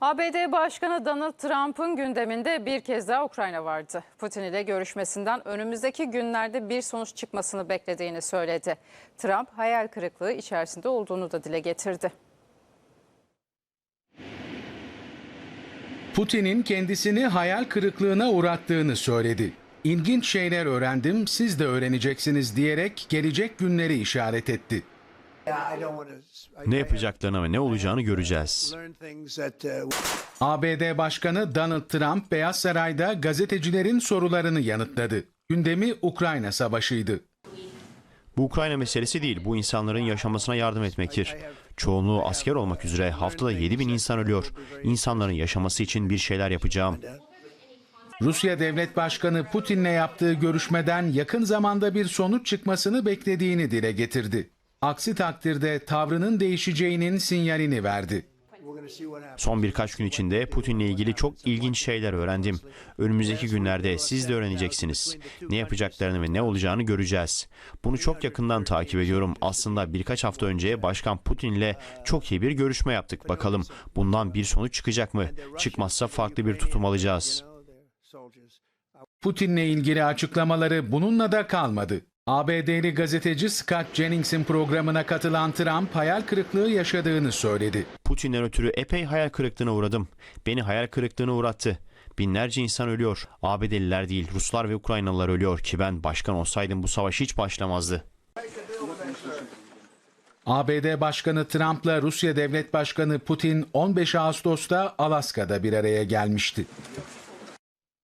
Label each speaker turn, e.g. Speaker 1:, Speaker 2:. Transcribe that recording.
Speaker 1: ABD Başkanı Donald Trump'ın gündeminde bir kez daha Ukrayna vardı. Putin ile görüşmesinden önümüzdeki günlerde bir sonuç çıkmasını beklediğini söyledi. Trump hayal kırıklığı içerisinde olduğunu da dile getirdi.
Speaker 2: Putin'in kendisini hayal kırıklığına uğrattığını söyledi. İlginç şeyler öğrendim, siz de öğreneceksiniz diyerek gelecek günleri işaret etti.
Speaker 3: Ne yapacaklarını ve ne olacağını göreceğiz.
Speaker 2: ABD Başkanı Donald Trump Beyaz Saray'da gazetecilerin sorularını yanıtladı. Gündemi Ukrayna Savaşı'ydı.
Speaker 3: Bu Ukrayna meselesi değil, bu insanların yaşamasına yardım etmektir. Çoğunluğu asker olmak üzere haftada 7 bin insan ölüyor. İnsanların yaşaması için bir şeyler yapacağım.
Speaker 2: Rusya Devlet Başkanı Putin'le yaptığı görüşmeden yakın zamanda bir sonuç çıkmasını beklediğini dile getirdi. Aksi takdirde tavrının değişeceğinin sinyalini verdi.
Speaker 3: Son birkaç gün içinde Putin'le ilgili çok ilginç şeyler öğrendim. Önümüzdeki günlerde siz de öğreneceksiniz. Ne yapacaklarını ve ne olacağını göreceğiz. Bunu çok yakından takip ediyorum. Aslında birkaç hafta önce Başkan Putin'le çok iyi bir görüşme yaptık. Bakalım bundan bir sonuç çıkacak mı? Çıkmazsa farklı bir tutum alacağız.
Speaker 2: Putin'le ilgili açıklamaları bununla da kalmadı. ABD'li gazeteci Scott Jennings'in programına katılan Trump hayal kırıklığı yaşadığını söyledi.
Speaker 3: Putin'den ötürü epey hayal kırıklığına uğradım. Beni hayal kırıklığına uğrattı. Binlerce insan ölüyor. ABD'liler değil, Ruslar ve Ukraynalılar ölüyor ki ben başkan olsaydım bu savaş hiç başlamazdı.
Speaker 2: ABD Başkanı Trump'la Rusya Devlet Başkanı Putin 15 Ağustos'ta Alaska'da bir araya gelmişti.